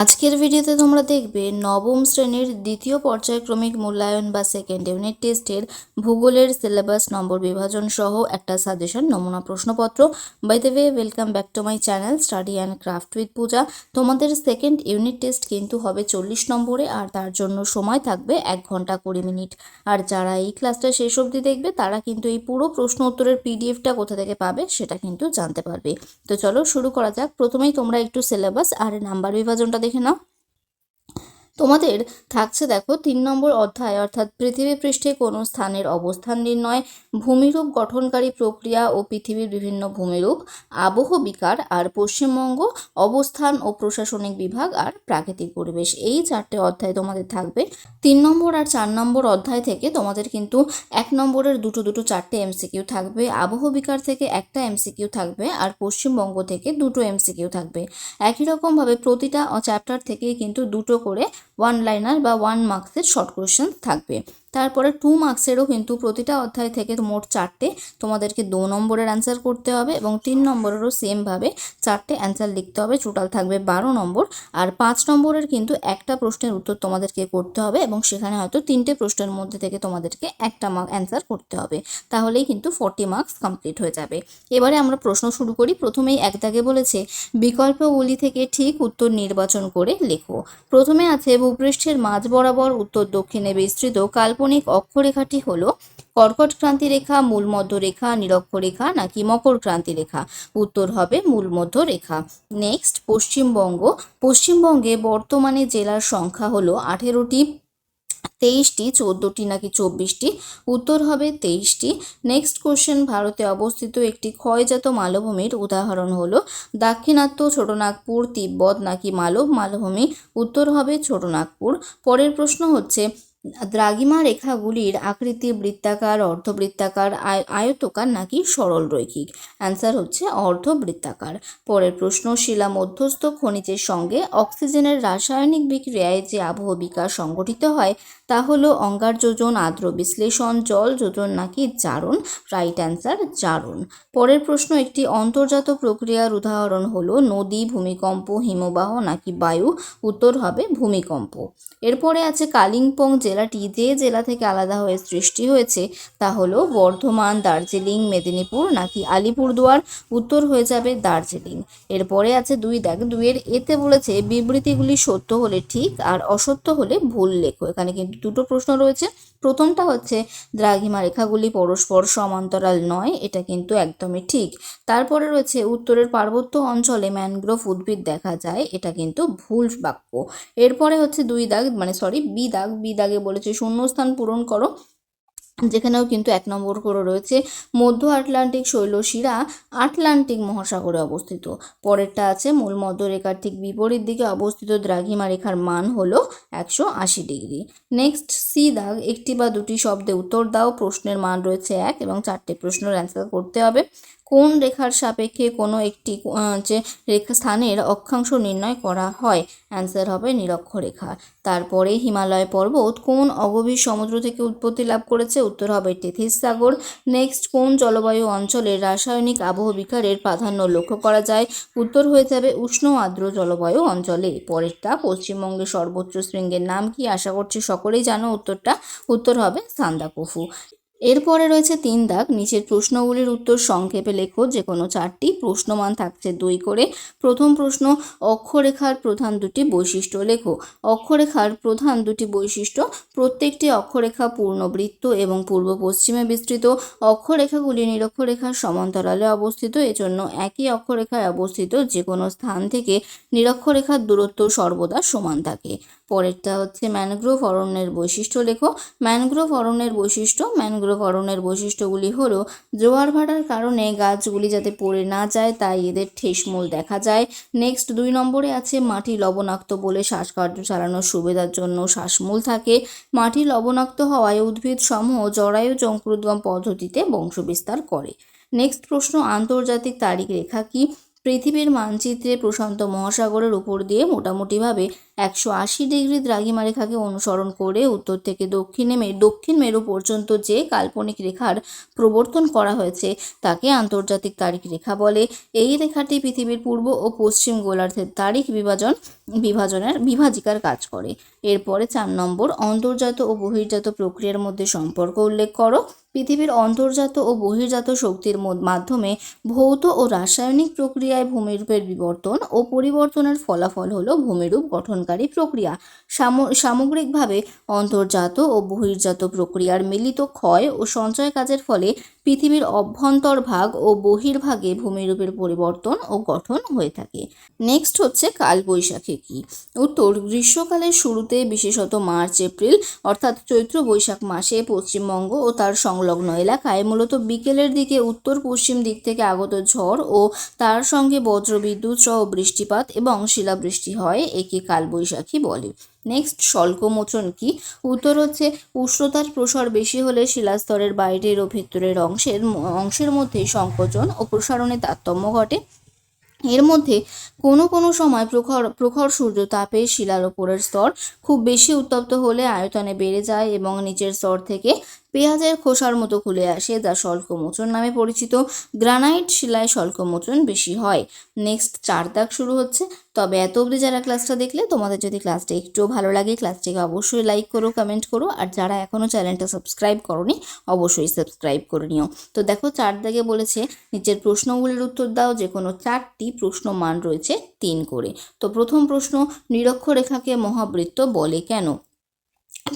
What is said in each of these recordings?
আজকের ভিডিওতে তোমরা দেখবে নবম শ্রেণির দ্বিতীয় পর্যায়ক্রমিক মূল্যায়ন বা সেকেন্ড ইউনিট টেস্টের ভূগোলের সিলেবাস নম্বর বিভাজন সহ একটা সাজেশন নমুনা প্রশ্নপত্র। By the way welcome back to my channel study and craft with Puja তোমাদের সেকেন্ড ইউনিট টেস্ট কিন্তু হবে চল্লিশ নম্বরে আর তার জন্য সময় থাকবে এক ঘণ্টা কুড়ি মিনিট। আর যারা এই ক্লাসটা শেষ অবধি দেখবে, তারা কিন্তু এই পুরো প্রশ্ন উত্তরের পিডিএফটা কোথা থেকে পাবে সেটা কিন্তু জানতে পারবে। তো চলো শুরু করা যাক। প্রথমেই তোমরা একটু সিলেবাস আর নাম্বার বিভাজনটা দেখে নাও তোমাদের থাকছে দেখো তিন নম্বর অধ্যায়, অর্থাৎ পৃথিবী পৃষ্ঠে কোনো স্থানের অবস্থান নির্ণয়, ভূমিরূপ গঠনকারী প্রক্রিয়া ও পৃথিবীর বিভিন্ন ভূমিরূপ, আবহ বিকার আর পশ্চিমবঙ্গ, অবস্থান ও প্রশাসনিক বিভাগ আর প্রাকৃতিক পরিবেশ। এই চারটে অধ্যায় তোমাদের থাকবে। তিন নম্বর আর চার নম্বর অধ্যায় থেকে তোমাদের কিন্তু এক নম্বরের দুটো দুটো চারটে এমসিকিউ থাকবে। আবহ বিকার থেকে একটা এমসিকিউ থাকবে আর পশ্চিমবঙ্গ থেকে দুটো এমসিকিউ থাকবে। একই রকমভাবে প্রতিটা চ্যাপ্টার থেকেই কিন্তু দুটো করে ওয়ান লাইনার বা ওয়ান মার্কসের শর্ট কোয়েশ্চেন থাকবে। তারপরে টু মার্কসেরও কিন্তু প্রতিটা অধ্যায় থেকে মোট চারটে তোমাদেরকে দু নম্বরের অ্যান্সার করতে হবে এবং তিন নম্বরেরও সেমভাবে চারটে অ্যান্সার লিখতে হবে। টোটাল থাকবে বারো নম্বর। আর পাঁচ নম্বরের কিন্তু একটা প্রশ্নের উত্তর তোমাদেরকে করতে হবে এবং সেখানে হয়তো তিনটে প্রশ্নের মধ্যে থেকে তোমাদেরকে একটা মার্ক অ্যান্সার করতে হবে। তাহলেই কিন্তু ফর্টি মার্কস কমপ্লিট হয়ে যাবে। এবারে আমরা প্রশ্ন শুরু করি। প্রথমেই এক দাগে বলেছে, বিকল্পগুলি থেকে ঠিক উত্তর নির্বাচন করে লেখো। প্রথমে আছে ভূপৃষ্ঠের মাঝ বরাবর উত্তর দক্ষিণে বিস্তৃত কাল্পনিক অক্ষরেখাটি হলো কর্কট ক্রান্তি রেখা, মূল মধ্য রেখা নিরক্ষরেখা নাকি মকর ক্রান্তি রেখা। উত্তর হবে মূল মধ্য রেখা। নেক্সট পশ্চিমবঙ্গ। পশ্চিমবঙ্গে বর্তমানে জেলার সংখ্যা হলো আঠেরোটি, তেইশটি, চোদ্দোটি নাকি চব্বিশটি? উত্তর হবে তেইশটি। নেক্সট কোশ্চেন ভারতে অবস্থিত একটি ক্ষয়জাত মালভূমির উদাহরণ হলো দাক্ষিণাত্য ছোটনাগপুর, তিব্বত নাকি মালব মালভূমি? উত্তর হবে ছোটনাগপুর। পরের প্রশ্ন হচ্ছে দ্রাঘিমা রেখাগুলির আকৃতি বৃত্তাকার, অর্ধবৃত্তাকার, আয়- আয়তকার নাকি সরল রৈখিক? অ্যান্সার হচ্ছে অর্ধবৃত্তাকার। পরের প্রশ্ন, শিলা মধ্যস্থ খনিজের সঙ্গে অক্সিজেনের রাসায়নিক বিক্রিয়ায় যে আবহ বিকাশ সংঘটিত হয়, তা হলো অঙ্গার যোজন, আর্দ্র বিশ্লেষণ, জল যোজন নাকি জারণ? রাইট অ্যান্সার জারণ। পরের প্রশ্ন, একটি অন্তর্জাত প্রক্রিয়ার উদাহরণ হলো নদী, ভূমিকম্প, হিমবাহ নাকি বায়ু? উত্তর হবে ভূমিকম্প। এরপরে আছে কালিম্পং জেলাটি যে জেলা থেকে আলাদা হয়ে সৃষ্টি হয়েছে, তা হলো বর্ধমান, দার্জিলিং, মেদিনীপুর নাকি আলিপুরদুয়ার, উত্তর হয়ে যাবে দার্জিলিং। এরপরে আছে দুই দাগ দুইয়ের এতে বলেছে বিবৃতিগুলি সত্য হলে ঠিক আর অসত্য হলে ভুল লেখো। এখানে কিন্তু দুটো প্রশ্ন রয়েছে। প্রথমটা হচ্ছে, দ্রাঘিমা রেখাগুলি পরস্পর সমান্তরাল নয়, এটা কিন্তু একদমই ঠিক। তারপরে রয়েছে, উত্তরের পার্বত্য অঞ্চলে ম্যানগ্রোভ উদ্ভিদ দেখা যায়, এটা কিন্তু ভুল বাক্য। এরপরে হচ্ছে দুই দাগ মানে সরি বি দাগ বি দাগে বলেছে, শূন্যস্থান পূরণ করো। যেখানেও কিন্তু এক নম্বর করে রয়েছে, মধ্য আটলান্টিক শৈলশিরা, আটলান্টিক মহাসাগরে অবস্থিত। পরেরটা আছে, মূল মধ্যরেখার ঠিক বিপরীত দিকে অবস্থিত দ্রাঘিমা রেখার মান হলো একশো আশি ডিগ্রি। নেক্সট, সি দাগ, একটি বা দুটি শব্দে উত্তর দাও, প্রশ্নের মান রয়েছে এক এবং চারটে প্রশ্নের অ্যান্সার করতে হবে। কোন রেখার সাপেক্ষে কোনো একটি যে রেখা স্থানের অক্ষাংশ নির্ণয় করা হয়? অ্যান্সার হবে নিরক্ষরেখা তারপরে হিমালয় পর্বত কোন অগভীর সমুদ্র থেকে উৎপত্তি লাভ করেছে? উত্তর হবে টেথিস সাগর নেক্সট কোন জলবায়ু অঞ্চলে রাসায়নিক আবহ বিকারের প্রাধান্য লক্ষ্য করা যায়? উত্তর হয়ে যাবে উষ্ণ আর্দ্র জলবায়ু অঞ্চলে। পরেরটা, পশ্চিমবঙ্গের সর্বোচ্চ শৃঙ্গের নাম কি? আশা করছি সকলেই জানো উত্তরটা। উত্তর হবে সান্দাকফু। এরপরে রয়েছে তিন দাগ। নিচের প্রশ্নগুলির উত্তর সংক্ষেপে লেখো। যে কোনো চারটি প্রশ্নমান থাকছে দুই করে। প্রথম প্রশ্ন, অক্ষরেখার প্রধান দুটি বৈশিষ্ট্য লেখো। অক্ষরেখার প্রধান দুটি বৈশিষ্ট্য, প্রত্যেকটি অক্ষরেখা পূর্ণবৃত্ত এবং পূর্ব পশ্চিমে বিস্তৃত। অক্ষরেখাগুলি নিরক্ষরেখার সমান্তরালে অবস্থিত। এজন্য একই অক্ষরেখায় অবস্থিত যে কোনো স্থান থেকে নিরক্ষরেখার দূরত্ব সর্বদা সমান থাকে। পরেরটা হচ্ছে ম্যানগ্রোভ অরণ্যের বৈশিষ্ট্য লেখো। ম্যানগ্রোভ অরণ্যের বৈশিষ্ট্য, ম্যানগ্রোভ অরণ্যের বৈশিষ্ট্যগুলি হলো, জোয়ার ভাটার কারণে গাছগুলি যাতে পড়ে না যায় তাই এদের ঠেসমূল দেখা যায়। নেক্সট দুই নম্বরে আছে মাটি লবণাক্ত বলে শ্বাসকার্য চালানোর সুবিধার জন্য শ্বাসমূল থাকে। মাটি লবণাক্ত হওয়ায় উদ্ভিদ সমূহ জরায়ু যঙ্কুরোদ্গম পদ্ধতিতে বংশবিস্তার করে। নেক্সট প্রশ্ন, আন্তর্জাতিক তারিখ রেখা কি? পৃথিবীর মানচিত্রে প্রশান্ত মহাসাগরের উপর দিয়ে মোটামুটিভাবে একশো আশি ডিগ্রি দ্রাঘিমা রেখাকে অনুসরণ করে উত্তর থেকে দক্ষিণে মে, দক্ষিণ মেরু পর্যন্ত যে কাল্পনিক রেখার প্রবর্তন করা হয়েছে, তাকে আন্তর্জাতিক তারিখ রেখা বলে। এই রেখাটি পৃথিবীর পূর্ব ও পশ্চিম গোলার্ধের তারিখ বিভাজন, বিভাজনের বিভাজিকার কাজ করে। এরপরে চার নম্বর, অন্তর্জাত ও বহির্জাত প্রক্রিয়ার মধ্যে সম্পর্ক উল্লেখ করো। পৃথিবীর অন্তর্জাত ও বহির্জাত শক্তির মাধ্যমে ভৌত ও রাসায়নিক প্রক্রিয়ায় ভূমিরূপের বিবর্তন ও পরিবর্তনের ফলাফল হল ভূমিরূপ গঠনকারী প্রক্রিয়া। সাম- সামগ্রিকভাবে অন্তর্জাত ও বহির্জাত প্রক্রিয়ার মিলিত ক্ষয় ও সঞ্চয় কাজের ফলে পৃথিবীর অভ্যন্তরভাগ ও বহির্ভাগে ভূমিরূপের পরিবর্তন ও গঠন হয়ে থাকে। নেক্সট হচ্ছে কালবৈশাখী কি? উত্তর, গ্রীষ্মকালের শুরুতে, বিশেষত মার্চ, এপ্রিল, অর্থাৎ চৈত্র বৈশাখ মাসে পশ্চিমবঙ্গ ও তার সংলগ্ন এলাকায় মূলত বিকেলের দিকে উত্তর পশ্চিম দিক থেকে আগত ঝড় ও তার সঙ্গে বজ্রবিদ্যুৎ সহ বৃষ্টিপাত এবং শিলাবৃষ্টি হয়, একে কালবৈশাখী বলে। নেক্সট স্বল্পমোচন কি? উত্তর হচ্ছে, উষ্ণতার প্রসার বেশি হলে শিলাস্তরের বাইরের ও ভেতরের অংশের অংশের মধ্যে সংকোচন ও প্রসারণে তারতম্য ঘটে। এর মধ্যে কোনো কোনো সময় প্রখর প্রখর সূর্য তাপে শিলার ওপরের স্তর খুব বেশি উত্তপ্ত হলে আয়তনে বেড়ে যায় এবং নিচের স্তর থেকে পেঁয়াজের খোসার মতো খুলে আসে, যা স্বল্পমোচন নামে পরিচিত। গ্রানাইট শিলায় স্বল্পমোচন বেশি হয়। নেক্সট চার দাগ শুরু হচ্ছে। তবে এত অবধি যারা ক্লাসটা দেখলে, তোমাদের যদি ক্লাসটা একটুও ভালো লাগে, ক্লাসটিকে অবশ্যই লাইক করো কমেন্ট করো। আর যারা এখনও চ্যানেলটা সাবস্ক্রাইব করনি, অবশ্যই সাবস্ক্রাইব করে নিও। তো দেখো, চার দাগে বলেছে, নিচের প্রশ্নগুলির উত্তর দাও যে কোনো চারটি প্রশ্ন মান রয়েছে তিন করে। তো প্রথম প্রশ্ন, নিরক্ষরেখাকে মহাবৃত্ত বলে কেন?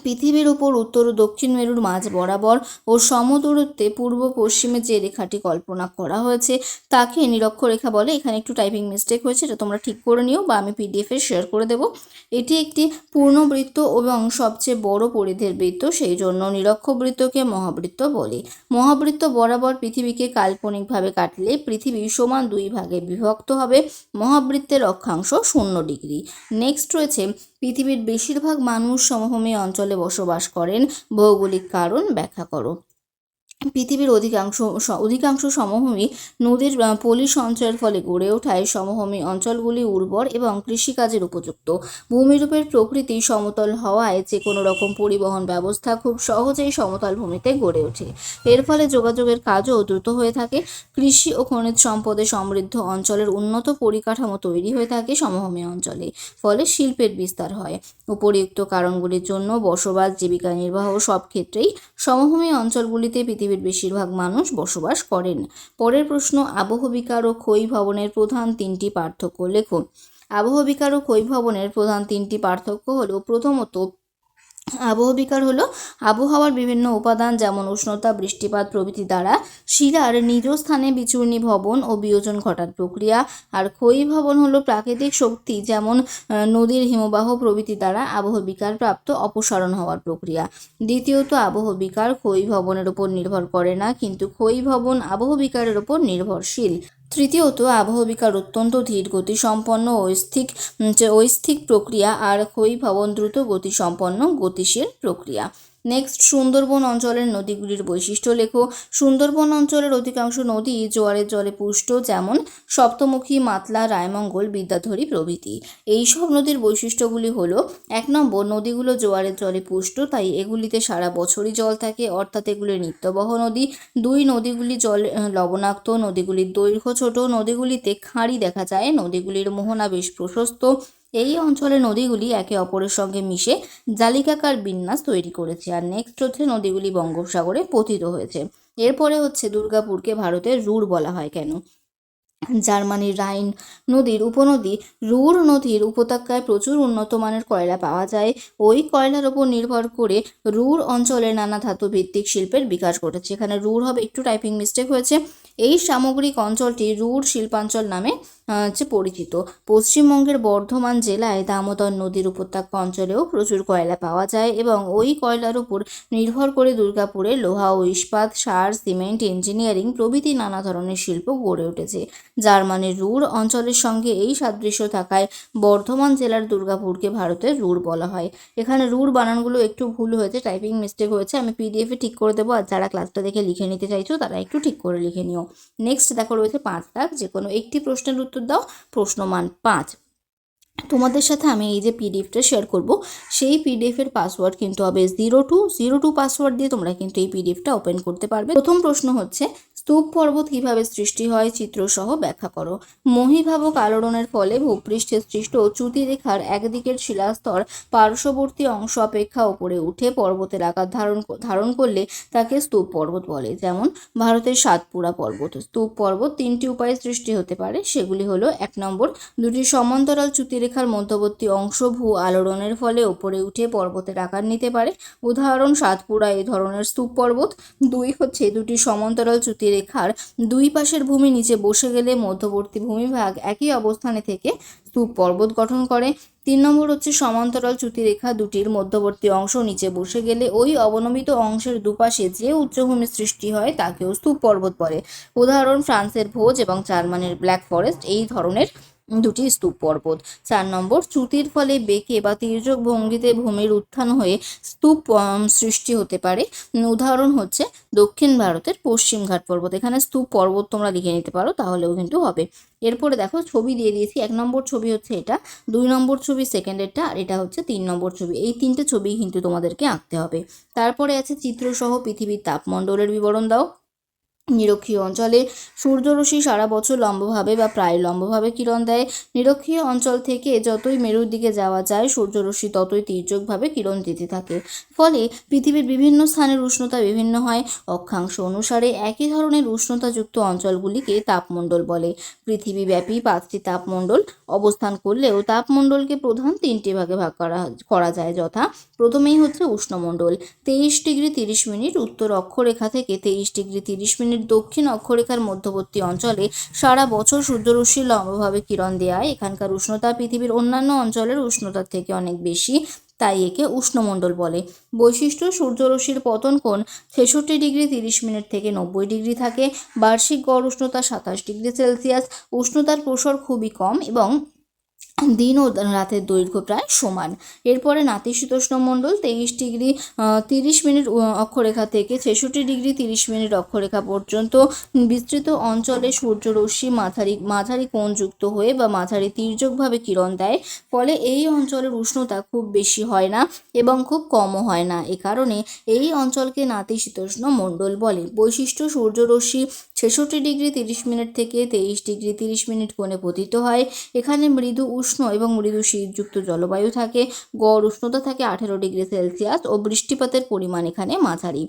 পৃথিবীর উপর উত্তর ও দক্ষিণ মেরুর মাঝ বরাবর ও সমদূরত্বে পূর্ব পশ্চিমে যে রেখাটি কল্পনা করা হয়েছে, তাকে নিরক্ষরেখা বলে। এখানে একটু টাইপিং মিস্টেক হয়েছে, এটা তোমরা ঠিক করে নিও বা আমি পিডিএফে শেয়ার করে দেবো। এটি একটি পূর্ণবৃত্ত এবং সবচেয়ে বড় পরিধির বৃত্ত, সেই জন্য নিরক্ষবৃত্তকে মহাবৃত্ত বলে। মহাবৃত্ত বরাবর পৃথিবীকে কাল্পনিকভাবে কাটলে পৃথিবী সমান দুই ভাগে বিভক্ত হবে। মহাবৃত্তের অক্ষাংশ শূন্য ডিগ্রি। নেক্সট রয়েছে পৃথিবীর বেশিরভাগ মানুষ সমভূমি অঞ্চলে বসবাস করেন ভৌগোলিক কারণ ব্যাখ্যা করো। পৃথিবীর অধিকাংশ অধিকাংশ সমভূমি নদীর পলি সঞ্চয়ের ফলে গড়ে ওঠায়। সমভূমি অঞ্চলগুলি উর্বর এবং কৃষিকাজের উপযুক্ত। ভূমিরূপের প্রকৃতি সমতল হওয়ায় যে কোনো রকম পরিবহন ব্যবস্থা খুব সহজেই সমতল ভূমিতে গড়ে ওঠে। এর ফলে যোগাযোগের কাজও দ্রুত হয়ে থাকে। কৃষি ও খনিজ সম্পদে সমৃদ্ধ অঞ্চলের উন্নত পরিকাঠামো তৈরি হয়ে থাকে সমভূমি অঞ্চলে, ফলে শিল্পের বিস্তার হয়। উপরিউক্ত কারণগুলির জন্য বসবাস, জীবিকা নির্বাহ সব ক্ষেত্রেই সমভূমি অঞ্চলগুলিতে পৃথিবীর বেশিরভাগ মানুষ বসবাস করেন। পরের প্রশ্ন, আবহবিকার ও ক্ষয় ভবনের প্রধান তিনটি পার্থক্য লেখো আবহবিকার ও ক্ষয় ভবনের প্রধান তিনটি পার্থক্য হলো, প্রথমত আবহবিকার হলো আবহাওয়ার বিভিন্ন উপাদান যেমন উষ্ণতা, বৃষ্টিপাত প্রভৃতি দ্বারা শিলার নিজ স্থানে বিচূর্ণী ভবন ও বিয়োজন ঘটার প্রক্রিয়া। আর ক্ষয়ী ভবন হলো প্রাকৃতিক শক্তি যেমন নদীর হিমবাহ প্রভৃতি দ্বারা আবহবিকার প্রাপ্ত অপসারণ হওয়ার প্রক্রিয়া। দ্বিতীয়ত আবহবিকার ক্ষয়ী ভবনের উপর নির্ভর করে না, কিন্তু ক্ষয়ী ভবন আবহবিকারের উপর নির্ভরশীল। তৃতীয়ত, আবহবিকার অত্যন্ত ধীর গতিসম্পন্ন ঐস্থিক ঐস্থিক প্রক্রিয়া আর ক্ষয়ী ভবন দ্রুত গতিসম্পন্ন গতিশীল প্রক্রিয়া। নেক্সট সুন্দরবন অঞ্চলের নদীগুলির বৈশিষ্ট্য লেখো। সুন্দরবন অঞ্চলের অধিকাংশ নদী জোয়ারের জলে পুষ্ট, যেমন সপ্তমুখী, মাতলা, রায়মঙ্গল, বিদ্যাধরী প্রভৃতি। এই সব নদীর বৈশিষ্ট্যগুলি হল, এক নম্বর, নদীগুলো জোয়ারের জলে পুষ্ট, তাই এগুলিতে সারা বছরই জল থাকে, অর্থাৎ এগুলি নিত্যবহ নদী। দুই, নদীগুলি জল লবণাক্ত, নদীগুলির দৈর্ঘ্য ছোট, নদীগুলিতে খাঁড়ি দেখা যায়, নদীগুলির মোহনা বেশ প্রশস্ত। এই অঞ্চলে নদীগুলি একে অপরের সঙ্গে মিশে জালিকাকার বিন্যাস তৈরি করেছে আর নেক্সট হচ্ছে নদীগুলি বঙ্গোপসাগরে পতিত হয়েছে। এরপরে হচ্ছে দুর্গাপুরকে ভারতের রুর বলা হয় কেন? জার্মানির রাইন নদীর উপনদী রুর নদীর উপত্যকায় প্রচুর উন্নত মানের কয়লা পাওয়া যায়। ওই কয়লার উপর নির্ভর করে রুর অঞ্চলে নানা ধাতু ভিত্তিক শিল্পের বিকাশ ঘটেছে। এখানে রুর হবে, একটু টাইপিং মিস্টেক হয়েছে। এই সামগ্রিক অঞ্চলটি রুর শিল্পাঞ্চল নামে হচ্ছে পরিচিত। পশ্চিমবঙ্গের বর্ধমান জেলায় দামোদর নদীর উপত্যকা অঞ্চলেও প্রচুর কয়লা পাওয়া যায় এবং ওই কয়লার উপর নির্ভর করে দুর্গাপুরে লোহা ও ইস্পাত, সার, সিমেন্ট, ইঞ্জিনিয়ারিং প্রভৃতি নানা ধরনের শিল্প গড়ে উঠেছে। জার্মানির রুর অঞ্চলের সঙ্গে এই সাদৃশ্য থাকায় বর্ধমান জেলার দুর্গাপুরকে ভারতের রুর বলা হয়। এখানে রুর বানানগুলো একটু ভুল হয়েছে, টাইপিং মিস্টেক হয়েছে, আমি পিডিএফে ঠিক করে দেবো। আর যারা ক্লাসটা দেখে লিখে নিতে চাইছো, তারা একটু ঠিক করে লিখে নিও। নেক্সট দেখো রয়েছে পাঁচ দাগ যে কোনো একটি প্রশ্নের উত্তর উত্তর দাও প্রশ্নমান পাঁচ। তোমাদের সাথে আমি এই যে পিডিএফটা শেয়ার করব, সেই পিডিএফ এর পাসওয়ার্ড কিন্তু হবে zero two zero two password দিয়ে তোমরা কিন্তু এই পিডিএফটা ওপেন করতে পারবে। প্রথম প্রশ্ন হচ্ছে, স্তূপ পর্বত কীভাবে সৃষ্টি হয় চিত্রসহ ব্যাখ্যা করো। মহিভাবক আলোড়নের ফলে ভূপৃষ্ঠে সৃষ্ট চ্যুতি রেখার একদিকের শিলাস্তর পার্শ্ববর্তী অংশ অপেক্ষা উপরে উঠে পর্বতের আকার ধারণ ধারণ করলে তাকে স্তূপ পর্বত বলে। যেমন ভারতের সাতপুরা পর্বত। স্তূপ পর্বত তিনটি উপায়ে সৃষ্টি হতে পারে, সেগুলি হলো এক নম্বর, দুটি সমান্তরাল চ্যুতিরেখার মধ্যবর্তী অংশ ভূ আলোড়নের ফলে ওপরে উঠে পর্বতের আকার নিতে পারে। উদাহরণ, সাতপুরা এই ধরনের স্তূপ পর্বত। দুই হচ্ছে দুটি সমান্তরাল চ্যুতিরেখার দুই পাশের ভূমি নিচে বসে গেলে মধ্যবর্তী ভূমিভাগ একই অবস্থানে থেকে স্তূপ পর্বত গঠন করে। তিন নম্বর হচ্ছে সমান্তরাল চ্যুতিরেখা দুটির মধ্যবর্তী অংশ নিচে বসে গেলে ওই অবনমিত অংশের দুপাশে যে উচ্চভূমি সৃষ্টি হয় তাকেও স্তূপ পর্বত বলে। উদাহরণ, ফ্রান্সের ভোজ এবং জার্মানির ব্ল্যাক ফরেস্ট এই ধরনের দুটি স্তূপ পর্বত। চার নম্বর, চ্যুতির ফলে বেঁকে বা তির্যক ভঙ্গিতে ভূমির উত্থান হয়ে স্তূপ সৃষ্টি হতে পারে। উদাহরণ হচ্ছে দক্ষিণ ভারতের পশ্চিমঘাট পর্বত। এখানে স্তূপ পর্বত তোমরা লিখে নিতে পারো, তাহলেও কিন্তু হবে। এরপরে দেখো, ছবি দিয়ে দিয়েছি। এক নম্বর ছবি হচ্ছে এটা, দুই নম্বর ছবি সেকেন্ডেরটা আর এটা হচ্ছে তিন নম্বর ছবি। এই তিনটে ছবি কিন্তু তোমাদেরকে আঁকতে হবে। তারপরে আছে চিত্রসহ পৃথিবীর তাপমণ্ডলের বিবরণ দাও। নিরক্ষীয় অঞ্চলে সূর্যরশ্মি সারা বছর লম্বভাবে বা প্রায় লম্বভাবে কিরণ দেয়। নিরক্ষীয় অঞ্চল থেকে যতই মেরুর দিকে যাওয়া যায়, সূর্যরশ্মি ততই তির্যকভাবে কিরণ দিতে থাকে। ফলে পৃথিবীর বিভিন্ন স্থানের উষ্ণতা বিভিন্ন হয়। অক্ষাংশ অনুসারে একই ধরনের উষ্ণতাযুক্ত অঞ্চলগুলিকে তাপমণ্ডল বলে। পৃথিবীব্যাপী পাঁচটি তাপমণ্ডল অবস্থান করলেও তাপমণ্ডলকে প্রধান তিনটি ভাগে ভাগ করা করা যায়, যথা প্রথমেই হচ্ছে উষ্ণমণ্ডল। তেইশ ডিগ্রি তিরিশ মিনিট উত্তর অক্ষরেখা থেকে তেইশ ডিগ্রি তিরিশ মিনিট দক্ষিণ অক্ষরেখার মধ্যবর্তী অঞ্চলে সারা বছর সূর্যরশ্মি লম্বভাবে কিরণ দেওয়ায় এখানকার উষ্ণতা পৃথিবীর অন্যান্য অঞ্চলের উষ্ণতার থেকে অনেক বেশি, তাই একে উষ্ণমণ্ডল বলে। বৈশিষ্ট্য, সূর্যরশ্মির পতন কোণ ছেষট্টি ডিগ্রি তিরিশ মিনিট থেকে নব্বই ডিগ্রি থাকে। বার্ষিক গড় উষ্ণতা সাতাশ ডিগ্রি সেলসিয়াস। উষ্ণতার প্রসর খুবই কম এবং দিন ও রাতের দৈর্ঘ্য প্রায় সমান। এরপরে নাতিশীতোষ্ণ মণ্ডল তেইশ ডিগ্রি তিরিশ মিনিট অক্ষরেখা থেকে ছেষট্টি ডিগ্রি, তিরিশ মিনিট অক্ষরেখা পর্যন্ত বিস্তৃত অঞ্চলে সূর্যরশ্মি মাঝারি মাঝারি কোণযুক্ত হয়ে বা মাঝারি তির্যকভাবে কিরণ দেয়। ফলে এই অঞ্চলের উষ্ণতা খুব বেশি হয় না এবং খুব কমও হয় না। এ কারণে এই অঞ্চলকে নাতিশীতোষ্ণ মণ্ডল বলে। বৈশিষ্ট্য সূর্যরশ্মি ছেষট্টি ডিগ্রি, তিরিশ মিনিট থেকে তেইশ ডিগ্রি, তিরিশ মিনিট কোণে পতিত হয়। এখানে মৃদু উষ্ণ এবং মৃদু শীতযুক্ত জলবায়ু থাকে। গড় উষ্ণতা থাকে আঠেরো ডিগ্রি সেলসিয়াস ও বৃষ্টিপাতের পরিমাণ এখানে মাঝারি।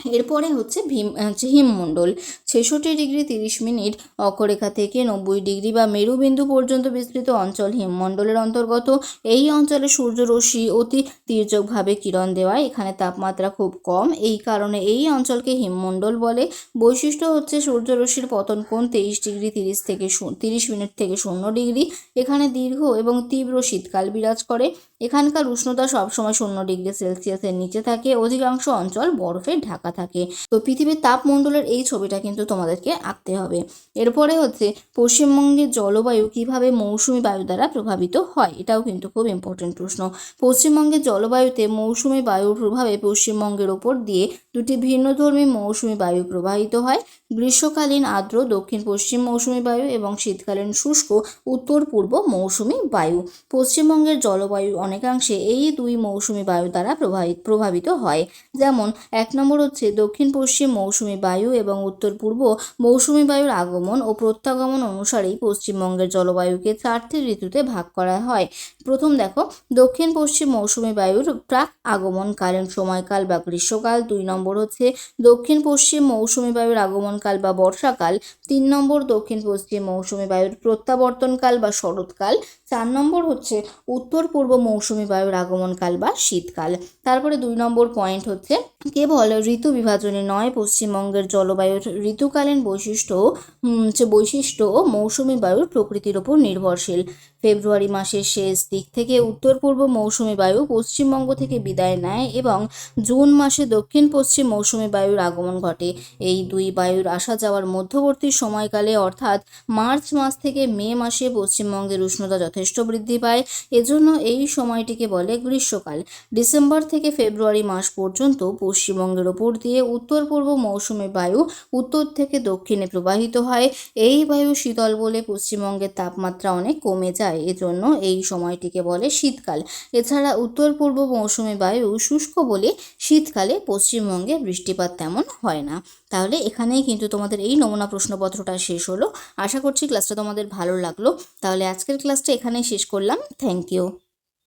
এরপরে হচ্ছে ভীম হচ্ছে হিমমণ্ডল। ছেষট্টি ডিগ্রি তিরিশ মিনিট, অক্ষরেখা থেকে নব্বই ডিগ্রি বা মেরুবিন্দু পর্যন্ত বিস্তৃত অঞ্চল হিমমণ্ডলের অন্তর্গত। এই অঞ্চলে সূর্যরশ্মি অতি তির্যকভাবে কিরণ দেওয়ায় এখানে তাপমাত্রা খুব কম। এই কারণে এই অঞ্চলকে হিমমণ্ডল বলে। বৈশিষ্ট্য হচ্ছে সূর্যরশ্মির পতন কোণ তেইশ ডিগ্রি তিরিশ থেকে তিরিশ মিনিট থেকে শূন্য ডিগ্রি। এখানে দীর্ঘ এবং তীব্র শীতকাল বিরাজ করে। এখানকার উষ্ণতা সবসময় শূন্য ডিগ্রি সেলসিয়াসের নিচে থাকে। অধিকাংশ অঞ্চল বরফে ঢাকা থাকে। তো পৃথিবীর তাপমণ্ডলের এই ছবিটা কিন্তু তোমাদেরকে আঁকতে হবে। এরপরে হচ্ছে পশ্চিমবঙ্গের জলবায়ু কীভাবে মৌসুমি বায়ু দ্বারা প্রভাবিত হয়, এটাও কিন্তু খুব ইম্পর্টেন্ট প্রশ্ন। পশ্চিমবঙ্গের জলবায়ুতে মৌসুমি বায়ুর প্রভাবে পশ্চিমবঙ্গের ওপর দিয়ে দুটি ভিন্নধর্মী মৌসুমি বায়ু প্রবাহিত হয়। গ্রীষ্মকালীন আর্দ্র, দক্ষিণ পশ্চিম মৌসুমি বায়ু এবং শীতকালীন শুষ্ক, উত্তর পূর্ব মৌসুমি বায়ু। পশ্চিমবঙ্গের জলবায়ু অনেকাংশে এই দুই মৌসুমি বায়ু দ্বারা প্রভাবিত প্রভাবিত হয়। যেমন, এক নম্বর হচ্ছে দক্ষিণ পশ্চিম মৌসুমি বায়ু এবং উত্তর পূর্ব মৌসুমি বায়ুর আগমন ও প্রত্যাগমন অনুসারেই পশ্চিমবঙ্গের জলবায়ুকে চারটি ঋতুতে ভাগ করা হয়। প্রথম দেখো, দক্ষিণ পশ্চিম মৌসুমি বায়ুর প্রাক আগমনকালীন সময়কাল বা গ্রীষ্মকাল। দুই নম্বর হচ্ছে দক্ষিণ পশ্চিম মৌসুমি বায়ুর আগমনকাল বা বর্ষাকাল তিন নম্বর দক্ষিণ পশ্চিম মৌসুমি বায়ুর প্রত্যাবর্তনকাল বা শরৎকাল চার নম্বর হচ্ছে উত্তর পূর্ব মৌসুমি বায়ুর আগমনকাল বা শীতকাল। তারপরে দুই নম্বর পয়েন্ট হচ্ছে কেবল ঋতু বিভাজনে নয়, পশ্চিমবঙ্গের জলবায়ুর ঋতুকালীন বৈশিষ্ট্য হচ্ছে বৈশিষ্ট্য মৌসুমি বায়ুর প্রকৃতির ওপর নির্ভরশীল। ফেব্রুয়ারি মাসের শেষ দিক থেকে উত্তর পূর্ব মৌসুমি বায়ু পশ্চিমবঙ্গ থেকে বিদায় নেয় এবং জুন মাসে দক্ষিণ পশ্চিম মৌসুমি বায়ুর আগমন ঘটে। এই দুই বায়ুর আসা যাওয়ার মধ্যবর্তী সময়কালে অর্থাৎ মার্চ মাস থেকে মে মাসে পশ্চিমবঙ্গের উষ্ণতা যথেষ্ট যথেষ্ট বৃদ্ধি পায়। এজন্য এই সময়টিকে বলে গ্রীষ্মকাল। ডিসেম্বর থেকে ফেব্রুয়ারি মাস পর্যন্ত পশ্চিমবঙ্গের ওপর দিয়ে উত্তর পূর্ব মৌসুমী বায়ু উত্তর থেকে দক্ষিণে প্রবাহিত হয়। এই বায়ু শীতল বলে পশ্চিমবঙ্গের তাপমাত্রা অনেক কমে যায়। এজন্য এই সময়টিকে বলে শীতকাল। এছাড়া উত্তর পূর্ব মৌসুমী বায়ু শুষ্ক বলে শীতকালে পশ্চিমবঙ্গে বৃষ্টিপাত তেমন হয় না। তাহলে এখানেই কিন্তু তোমাদের এই নমুনা প্রশ্নপত্রটা শেষ হলো। আশা করছি ক্লাসটা তোমাদের ভালো লাগল। তাহলে আজকের ক্লাসটা এখানেই শেষ করলাম। Thank you